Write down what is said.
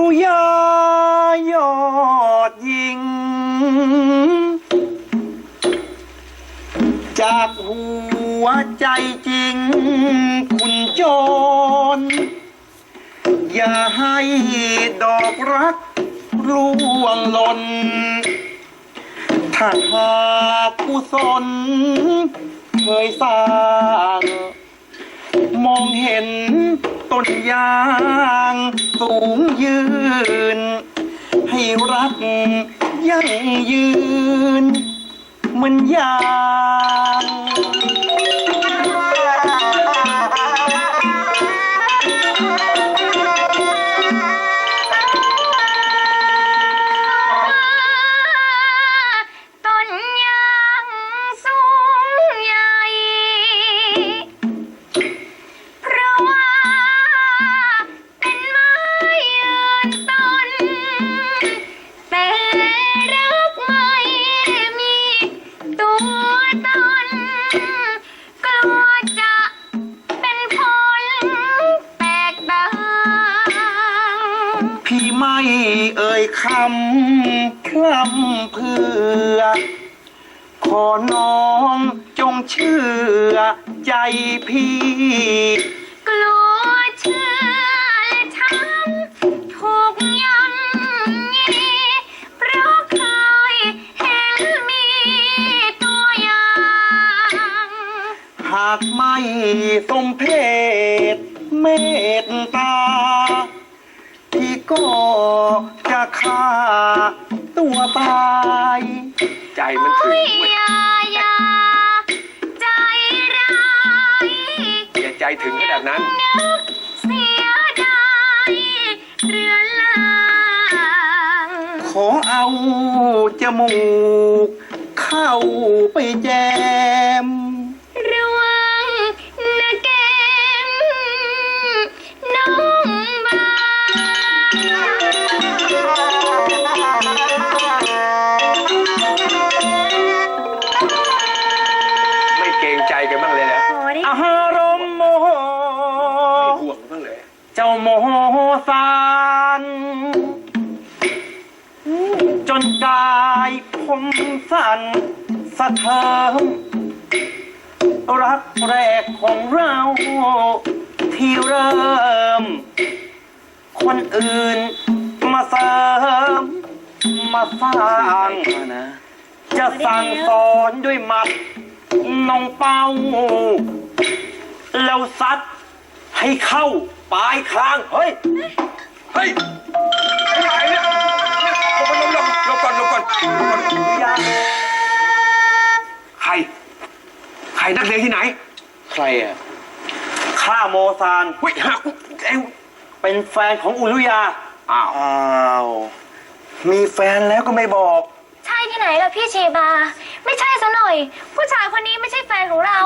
รู้ยายอดยิง จากหัวใจจริง คุณจร อย่าให้ดอกรักร่วงหล่นถ้าหากกุศลเคยสร้าง มองเห็น นยางสูงยืน ให้รักยั่งยืน เหมันยาง ไม่เอ่ยคำพร่ำเพื่อ ขอน้องจงเชื่อใจพี่ กลัวเชื่อและช้ำถูกยันยีเพราะเคยเห็นมีตัวอย่าง หากไม่สมเพศเมตตา ก็จะฆ่าตัวตาย ใจมันถึงโอ้ยเว้ยอย่าอย่าใจร้ายอย่าใจถึงขนาดนั้นนึกเสียดายเรือนลางขอเอาจมูกเข้าไปแจม บ้างเลยนะโอ้ดิอารมณ์โมโหไม่ห่วงบ้างเลย เจ้าโมโหสารจนกายผมสั่นสะเทิมรักแรกของเราที่เริ่ม คนอื่นมาเสริม มาสร้าง จะสั่งสอนด้วยหมัด น้องเป้าแล้วซัดให้เข้าปลายคาง เฮ้ย เฮ้ยไม่ไหวเนี่ยหลบหลบหลบหลบก่อนหลบก่อนหลบก่อนอย่าใคร ใครนักเลงที่ไหน ใครอะ ข้าโมซานเฮ้ยหักเอวเป็นแฟนของอุลุยาอ้าวอ้าว มีแฟนแล้วก็ไม่บอก ใช่ที่ไหนล่ะพี่เชบา ไม่ใช่ซะหน่อย ผู้ชายคนนี้ไม่ใช่แฟนของเรา